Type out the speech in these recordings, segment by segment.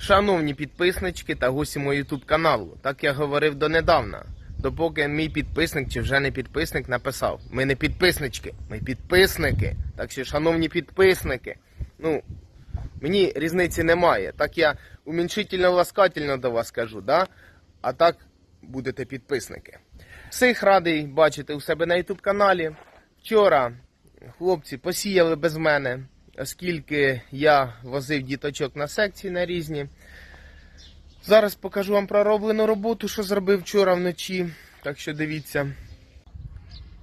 Шановні підписнички та гості мого ютуб каналу, так я говорив донедавна. Допоки мій підписник чи вже не підписник написав. Ми не підписнички, ми підписники. Так що, шановні підписники, ну, мені різниці немає. Так я уміншительно ласкательно до вас кажу, да? а так будете підписники. Всіх радий бачити у себе на ютуб каналі. Вчора хлопці посіяли без мене, оскільки я возив діточок на секції на різні. Зараз покажу вам пророблену роботу, що зробив вчора вночі. Так що дивіться.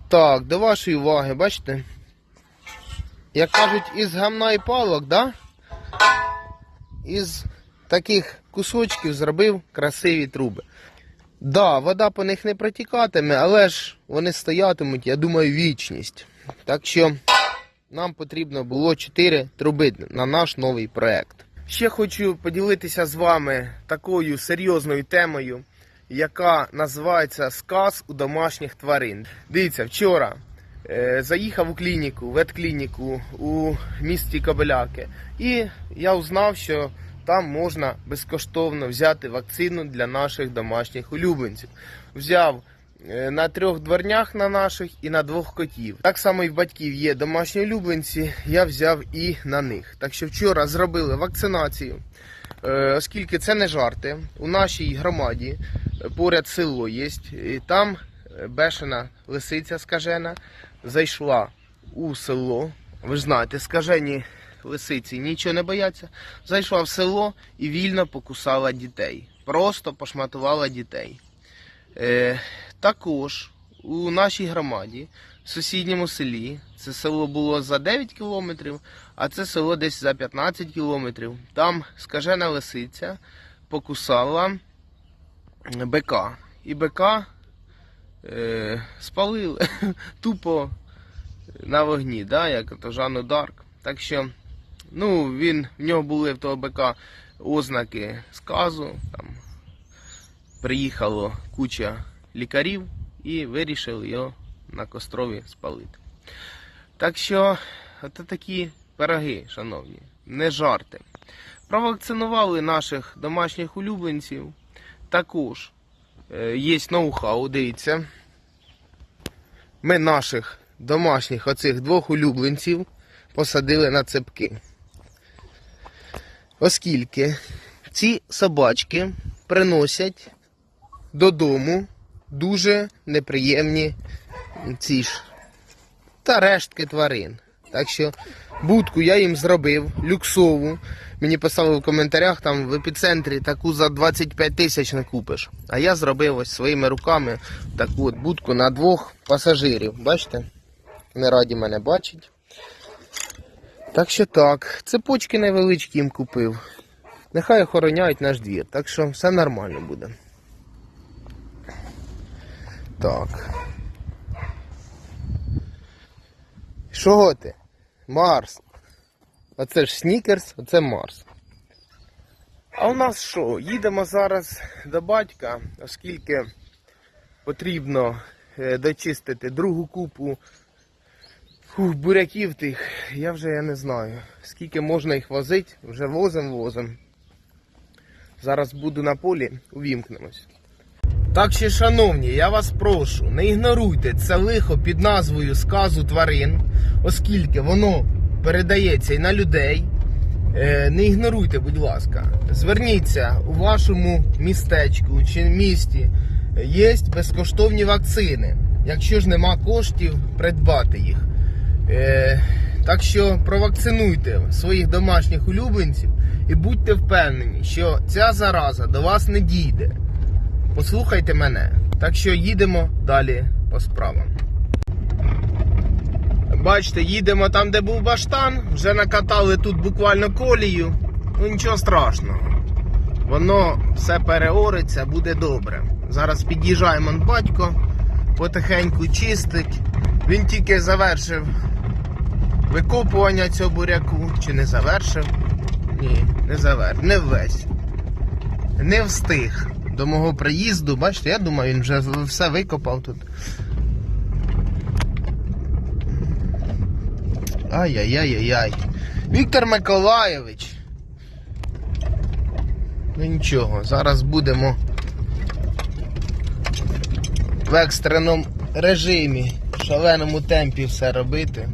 Так, до вашої уваги, бачите? Як кажуть, із гамна і палок, да? Із таких кусочків зробив красиві труби. Да, вода по них не протікатиме, але ж вони стоятимуть, я думаю, вічність. Так що нам потрібно було 4 труби на наш новий проект. Ще хочу поділитися з вами такою серйозною темою, яка називається Сказ у домашніх тварин. Дивіться, вчора е, заїхав у клініку, ветклініку у місті Кобиляки, і я узнав, що там можна безкоштовно взяти вакцину для наших домашніх улюбленців. Взяв на трьох дворнях на наших і на двох котів. Так само і в батьків є домашні улюбленці, я взяв і на них. Так що вчора зробили вакцинацію, Е, оскільки це не жарти. У нашій громаді е, поряд село є, і там е, бешена лисиця скажена зайшла у село. Ви ж знаєте, скажені лисиці нічого не бояться. Зайшла в село і вільно покусала дітей. Просто пошматувала дітей. Е, також у нашій громаді, в сусідньому селі, це село було за 9 кілометрів, а це село десь за 15 кілометрів. Там скажена лисиця покусала бика. І бика е, спалили тупо на вогні, да, як то Жанну Дарк. Так що, ну, він, в нього були в того бика ознаки сказу. Там, приїхало куча лікарів і вирішили його на кострові спалити. Так що, це такі пироги, шановні, не жарти. Провакцинували наших домашніх улюбленців. Також е, є ноу-хау, дивіться. Ми наших домашніх оцих двох улюбленців посадили на цепки. Оскільки ці собачки приносять додому дуже неприємні ці ж та рештки тварин. Так що будку я їм зробив, люксову. Мені писали в коментарях, там в епіцентрі таку за 25 тисяч не купиш. А я зробив ось своїми руками таку от будку на двох пасажирів. Бачите? Не раді мене бачить. Так що так, цепочки невеличкі їм купив. Нехай охороняють наш двір, так що все нормально буде. Так. Що ти? Марс. Оце ж Снікерс, оце Марс. А у нас що? Їдемо зараз до батька, оскільки потрібно е, дочистити другу купу фух, буряків тих. Я вже я не знаю. Скільки можна їх возити, вже возим возим. Зараз буду на полі, увімкнемось. Так що, шановні, я вас прошу, не ігноруйте це лихо під назвою сказу тварин, оскільки воно передається і на людей. Е, Не ігноруйте, будь ласка. Зверніться у вашому містечку чи місті. Є безкоштовні вакцини. Якщо ж нема коштів, придбати їх. Е, Так що провакцинуйте своїх домашніх улюбленців і будьте впевнені, що ця зараза до вас не дійде. Послухайте мене. Так що їдемо далі по справам. Бачите, їдемо там, де був баштан, вже накатали тут буквально колію. Ну нічого страшного. Воно все переориться, буде добре. Зараз під'їжджає батько, потихеньку чистить. Він тільки завершив викопування цього буряку. Чи не завершив? Ні, не завершив. Не весь. Не встиг до мого приїзду. Бачите, я думаю, він вже все викопав тут. Ай-яй-яй-яй-яй. Віктор Миколайович. Ну нічого, зараз будемо в екстреному режимі, шаленому темпі все робити.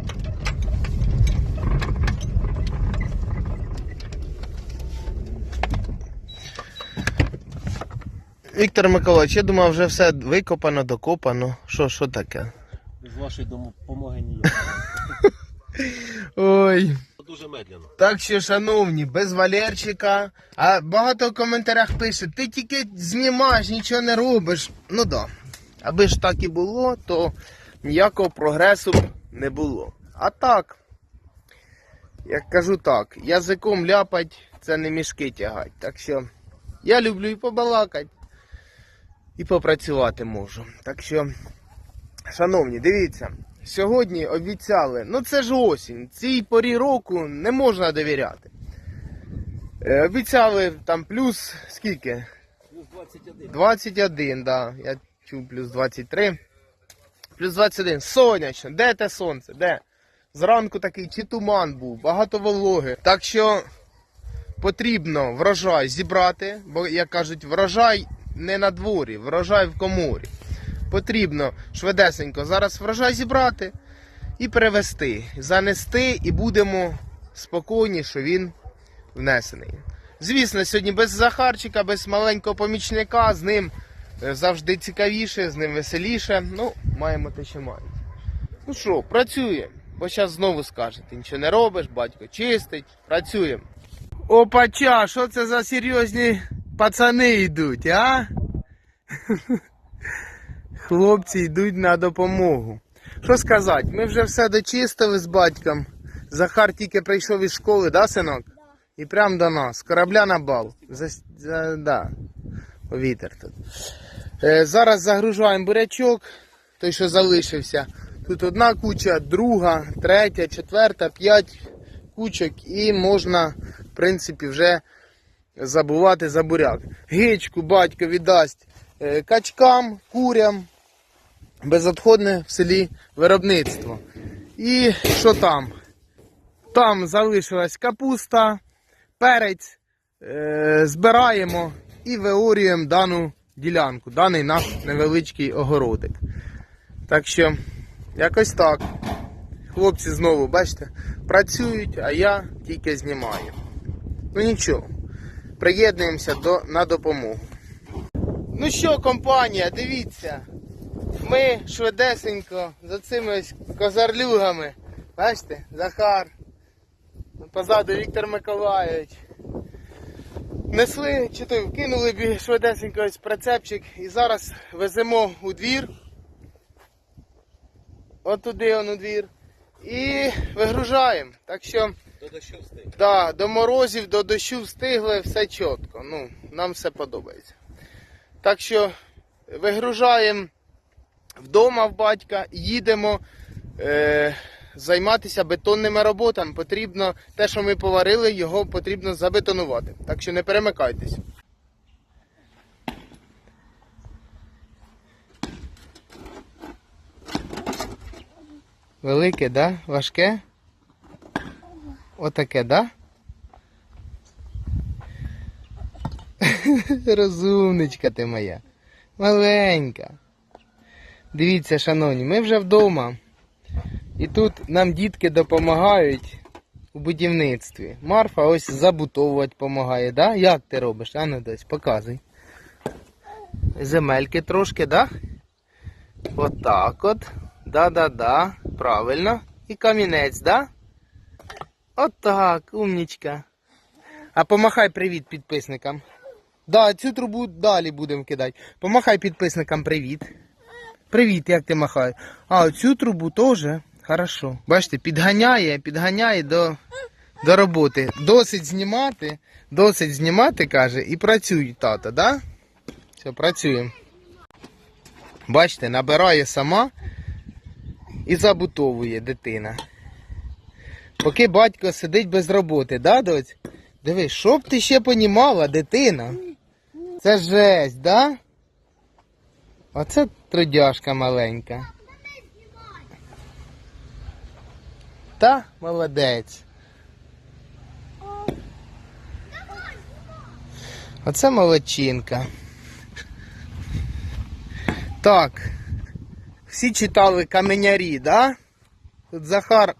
Віктор Миколаївич, я думав, вже все викопано, докопано. Що, що таке? Без вашої допомоги ніяк. Ой. Дуже медленно. Так що, шановні, без Валерчика. А багато в коментарях пише, ти тільки знімаєш, нічого не робиш. Ну да. Аби ж так і було, то ніякого прогресу б не було. А так, як кажу так, язиком ляпать це не мішки тягать. Так що я люблю і побалакати, і попрацювати можу. Так що, шановні, дивіться. Сьогодні обіцяли, ну це ж осінь, цій порі року не можна довіряти. Е, обіцяли там плюс скільки? Плюс 21. 21, да. Я чув плюс 23. Плюс 21. Сонячно. Де те сонце? Де? Зранку такий чи туман був, багато вологи. Так що потрібно врожай зібрати, бо, як кажуть, врожай не на дворі, врожай в коморі. Потрібно швидесенько зараз врожай зібрати і перевести, занести, і будемо спокійні, що він внесений. Звісно, сьогодні без Захарчика, без маленького помічника, з ним е, завжди цікавіше, з ним веселіше. Ну, маємо те, що маємо. Ну що, працюємо. Бо зараз знову скажете, нічого не робиш, батько чистить, працюємо. Опача, що це за серйозні пацани йдуть, а? Хлопці йдуть на допомогу. Що сказати, ми вже все дочистили з батьком. Захар тільки прийшов із школи, да, синок? І прямо до нас. Корабля на бал. За, за, да. Вітер тут. Е, зараз загружаємо бурячок, той, що залишився. Тут одна куча, друга, третя, четверта, п'ять кучок і можна, в принципі, вже забувати за буряк. Гичку батько віддасть е, качкам, курям. Безотходне в селі виробництво. І що там? Там залишилась капуста, перець, е, збираємо і виорюємо дану ділянку, даний наш невеличкий огородик. Так що, якось так. Хлопці знову, бачите, працюють, а я тільки знімаю. Ну нічого, приєднуємося до, на допомогу. Ну що, компанія, дивіться. Ми швидесенько за цими козарлюгами. Бачите, Захар. Позаду Віктор Миколаївич. Несли, чи то кинули б швидесенько ось прицепчик і зараз веземо у двір. От туди он у двір. І вигружаємо. Так що, До дощу встиг. да, до морозів, до дощу встигли, все чітко. Ну, нам все подобається. Так що вигружаємо вдома в батька, їдемо е, займатися бетонними роботами. Потрібно те, що ми поварили, його потрібно забетонувати. Так що не перемикайтесь. Велике, да? Важке? Отаке, да? Розумничка ти моя. Маленька. Дивіться, шановні, ми вже вдома. І тут нам дітки допомагають у будівництві. Марфа ось забутовувати допомагає, да? Як ти робиш? А ну десь, показуй. Земельки трошки, да? Отак от. Да-да-да. Правильно. І камінець, да? Отак, умнічка. А помахай привіт підписникам. Да, цю трубу далі будемо кидати. Помахай підписникам привіт. Привіт, як ти махаєш? А, цю трубу теж. Хорошо. Бачите, підганяє, підганяє до, до роботи. Досить знімати, досить знімати, каже, і працюй, тато, да? Все, працюємо. Бачите, набирає сама і забутовує дитина. Поки батько сидить без роботи, да, доць? Дивись, що б ти ще понімала, дитина? Це жесть, да? Оце трудяшка маленька. Та молодець. Оце молодчинка. Так. Всі читали каменярі, да? Тут Захар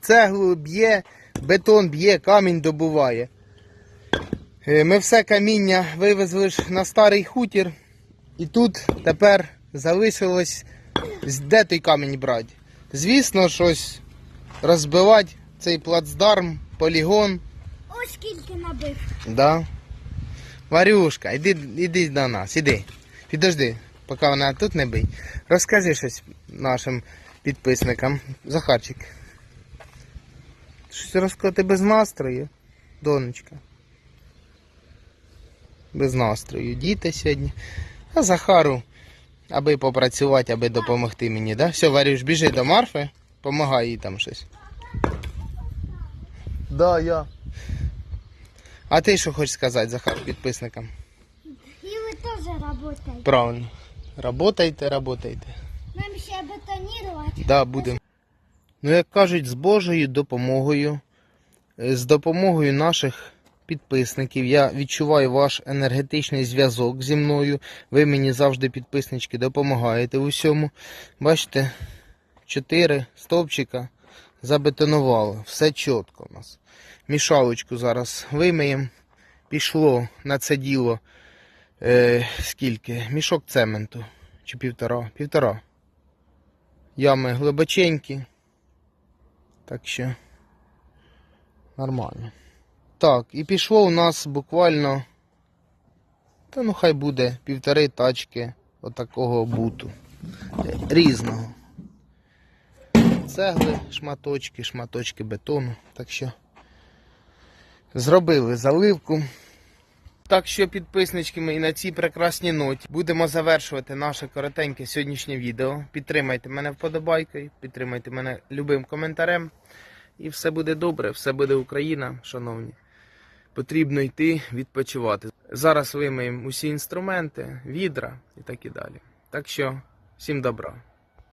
цеглу б'є, бетон б'є, камінь добуває. Е, Ми все каміння вивезли ж на старий хутір. І тут тепер залишилось де той камінь брати. Звісно, щось розбивати цей плацдарм, полігон. Ось скільки набив. Да. Варюшка, іди, іди до нас, іди. Підожди, поки вона тут не бий. Розкажи щось нашим підписникам. Захарчик. Щось розказати без настрою, донечка. Без настрою. Діти сьогодні. А Захару, аби попрацювати, аби допомогти мені, да? Все, Варюш, біжи до Марфи, помагай їй там щось. Да, я. А ти що хочеш сказати, Захар, підписникам? І ви теж працюєте. Правильно. Работайте, работайте. Нам ще бетонувати. Да, будемо. Ну, як кажуть, з Божою допомогою, е, з допомогою наших підписників, я відчуваю ваш енергетичний зв'язок зі мною. Ви мені завжди, підписнички, допомагаєте в усьому. Бачите, чотири стовпчика забетонували. Все чітко у нас. Мішалочку зараз вимиємо. Пішло на це діло е, скільки? Мішок цементу. Чи півтора? Півтора. Ями глибоченькі. Так що нормально. Так, і пішло у нас буквально. Та ну хай буде півтори тачки отакого буту. Різного. Цегли, шматочки, шматочки бетону. Так що зробили заливку. Так що, підписнички мої, на цій прекрасній ноті будемо завершувати наше коротеньке сьогоднішнє відео. Підтримайте мене вподобайкою, підтримайте мене любим коментарем. І все буде добре, все буде Україна, шановні. Потрібно йти відпочивати. Зараз вимиємо усі інструменти, відра і так і далі. Так що, всім добра.